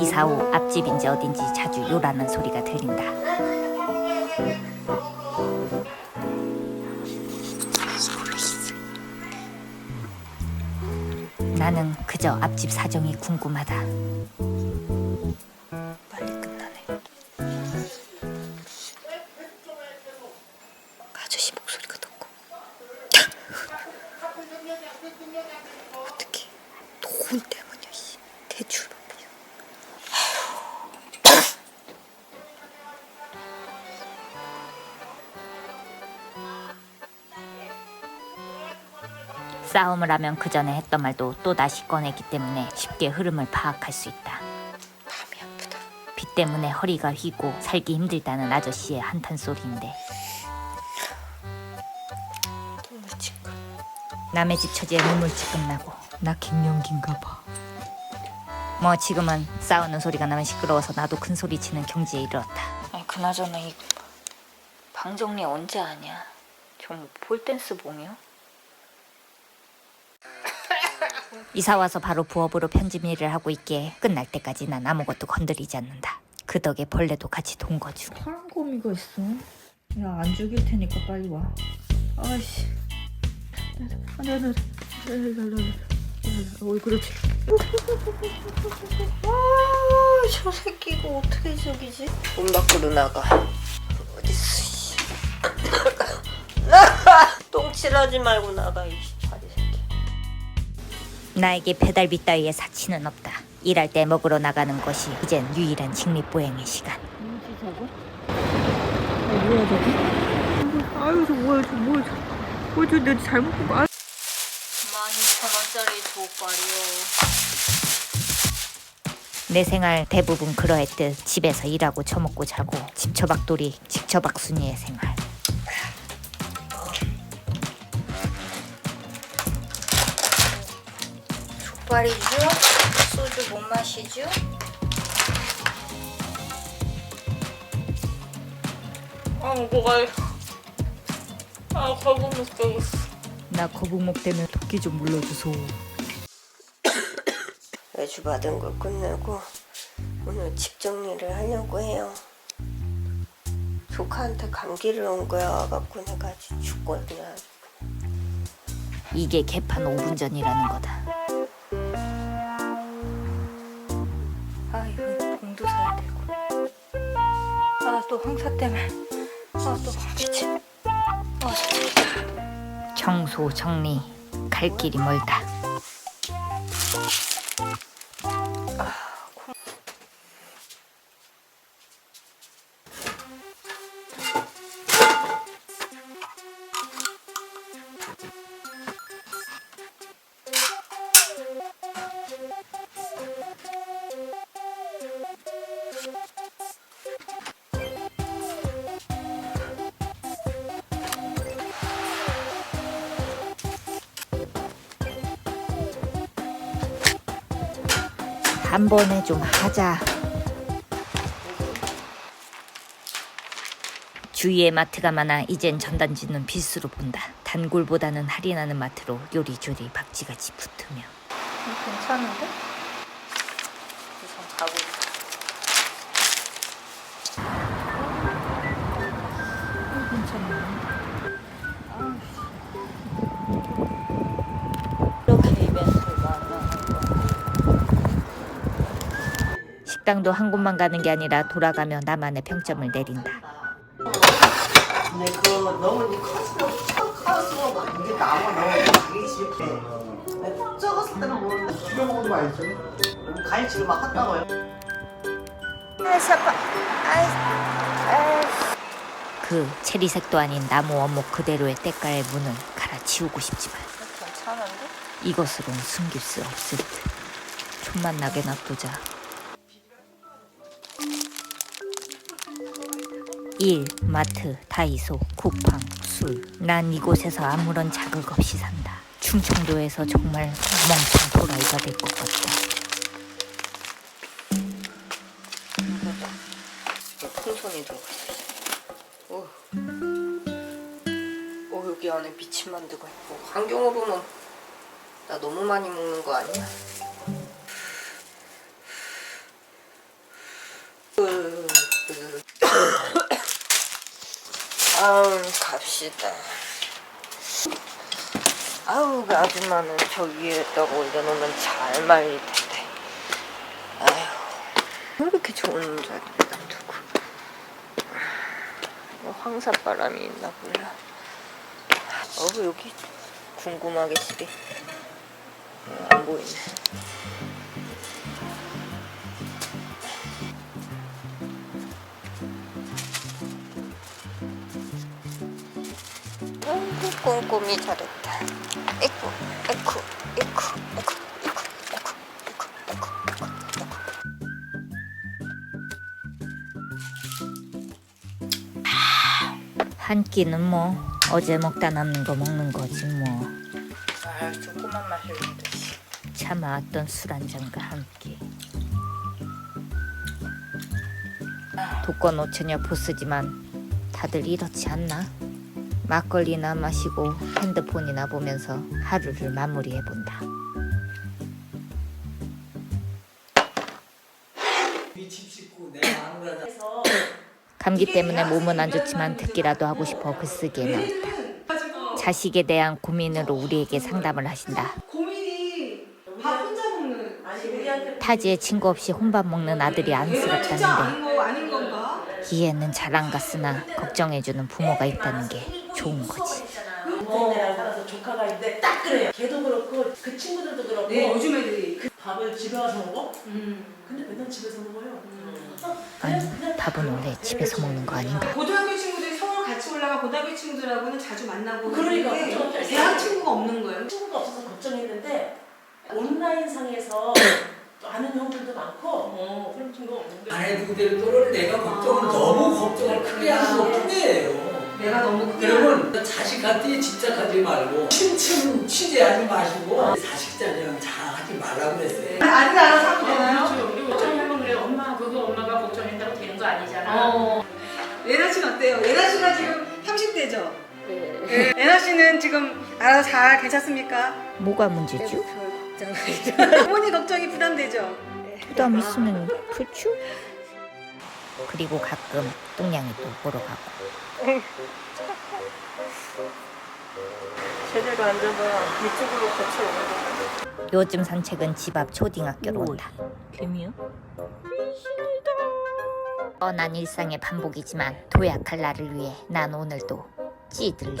이사 후 앞집인지 어딘지 자주 요라는 소리가 들린다. 나는 그저 앞집 사정이 궁금하다. 빨리 끝나네. 아저씨 목소리가 듣고. 어떻게 돈 때문이 싸움을 하면 그 전에 했던 말도 또 다시 꺼내기 때문에 쉽게 흐름을 파악할 수 있다. 마음이 아프다. 빚 때문에 허리가 휘고 살기 힘들다는 아저씨의 한탄 소리인데 눈물 찡글. 남의 집 처지에 눈물찔끔 나고 나 갱년기인가 봐. 뭐 지금은 싸우는 소리가 나면 시끄러워서 나도 큰 소리 치는 경지에 이르렀다. 아니 그나저나 이 방 정리 언제 하냐? 좀 폴댄스 봉이요? 이사 와서 바로 부업으로 편집 일을 하고 있기에 끝날 때까지 난 아무것도 건드리지 않는다. 그 덕에 벌레도 같이 동거주고. 파란 거미가 있어. 야, 안 죽일 테니까 빨리 와. 아이씨. 아니, 아니, 아니. 어이, 그렇지. 아, 저 새끼 이거 어떻게 저기지? 문 밖으로 나가. 어딨어, 씨. 똥칠하지 말고 나가, 이 파리 새끼. 나에게 배달비 따위의 사치는 없다. 일할 때 먹으러 나가는 것이 이젠 유일한 직립보행의 시간. 뭐지, 저거? 아, 뭐야, 저거? 아유, 저 뭐야, 저 뭐야, 저. 뭐야, 저 내가 잘못 본 거. 아, 12,000원짜리 족발이요. 내 생활 대부분 그러했듯 집에서 일하고 처먹고 자고 집처박돌이 직처박순이의 생활. 족발이죠? 소주 못 마시죠? 아, 뭐가. 아, 거북 못되겠어. 나 거북목 때문에 토끼 좀 물러주소. 외주 받은 걸 끝내고 오늘 집 정리를 하려고 해요. 조카한테 감기를 온 거야 와갖고 내가 아주 죽겠냐. 이게 개판 5분 전이라는 거다. 또 황사 때문에. 아또 진짜. 청소 정리 갈 길이 멀다. 한 번에 좀 하자. 주위에 마트가 많아 이젠 전단지는 필수로 본다. 단골보다는 할인하는 마트로 요리조리 박쥐같이 붙으며 괜찮은데? 우선 가보 식당도 한 곳만 가는 게 아니라 돌아가며 나만의 평점을 내린다. 그 체리색도 아닌 나무 원목 그대로의 때깔의 문을 갈아치우고 싶지만? 이것으론 숨길 수 없을 듯. 촌만 나게 놔두자. 일, 마트, 다이소, 쿠팡, 술. 난 이곳에서 아무런 자극 없이 산다. 충청도에서 정말 멍청 도라이가 될 것 같다. 풍선이 들어가 있어. 오. 오 여기 안에 미친 만두가 있고 환경으로는 나 너무 많이 먹는 거 아니야? 아우 갑시다. 아우 그 아줌마는 저 위에다가 올려놓으면 잘 말릴 텐데. 아휴 왜 이렇게 좋은 자리에 놔두고. 뭐 황사바람이 있나 몰라. 어 여기 궁금하게 시리 꼼꼼히 잘했다. 에쿠 에쿠 에쿠 에쿠 에쿠 에쿠 에쿠 에쿠 에쿠. 한 끼는 뭐 어제 먹다 남는 거 먹는 거지 뭐 아 조금만 마시는데. 참아왔던 술 한 잔과 함께 독거 노처녀 보스지만 다들 이렇지 않나? 막걸리나 마시고 핸드폰이나 보면서 하루를 마무리해 본다 감기 때문에 몸은 안 좋지만 듣기라도 하고 싶어 글쓰기에 나왔다 자식에 대한 고민으로 우리에게 상담을 하신다 타지에 친구 없이 혼밥 먹는 아들이 안쓰럽다는데? 이해는 잘 안 갔으나 걱정해주는 부모가 있다는 게 좋은 거지. 인생내랑 살아서 조카가 있는데 딱 그래요. 걔도 그렇고 그 친구들도 그렇고 네 요즘 애들이 그 밥을 집에 와서 먹어? 음. 근데 맨날 집에서 먹어요. 아니, 밥은 원래 집에서 먹는 거 아닌가? 고등학교 친구들이 서울 같이 올라가 고등학교 친구들하고는 자주 만나고 그러니까, 그러는데. 대학 친구가 없는 거예요. 친구가 없어서 걱정했는데 온라인 상에서 또 아는 형들도 많고 어, 그런 친구가 없는데 아내 그대로 내가 걱정을 너무 걱정을 크게 하는 것 뿐이에요. 내가 너무 그러면 자식한테 집착하지 말고 침침 취재하지 마시고 자식자녀는 잘하지 말라고 그랬어요. 아들 알아서 하면 되나요? 그렇죠. 우리 걱정하면 그래. 엄마 그거 엄마가 걱정했다고 되는 거 아니잖아. 어. 예나 씨는 어때요? 예나 씨가 지금 30대죠? 네. 예나 씨는 지금 알아서 잘 괜찮습니까? 뭐가 문제죠? 부모님 걱정이 부담되죠? 부담 있으면 그렇죠? 그리고 가끔 뚱냥이도 보러 가고 제대로 앉아봐. 이쪽으로 같이 거. 요즘 산책은 집 앞 초딩학교로 온다. 개미야? 뻔한 일상의 반복이지만 도약할 나를 위해 난 오늘도 찌들리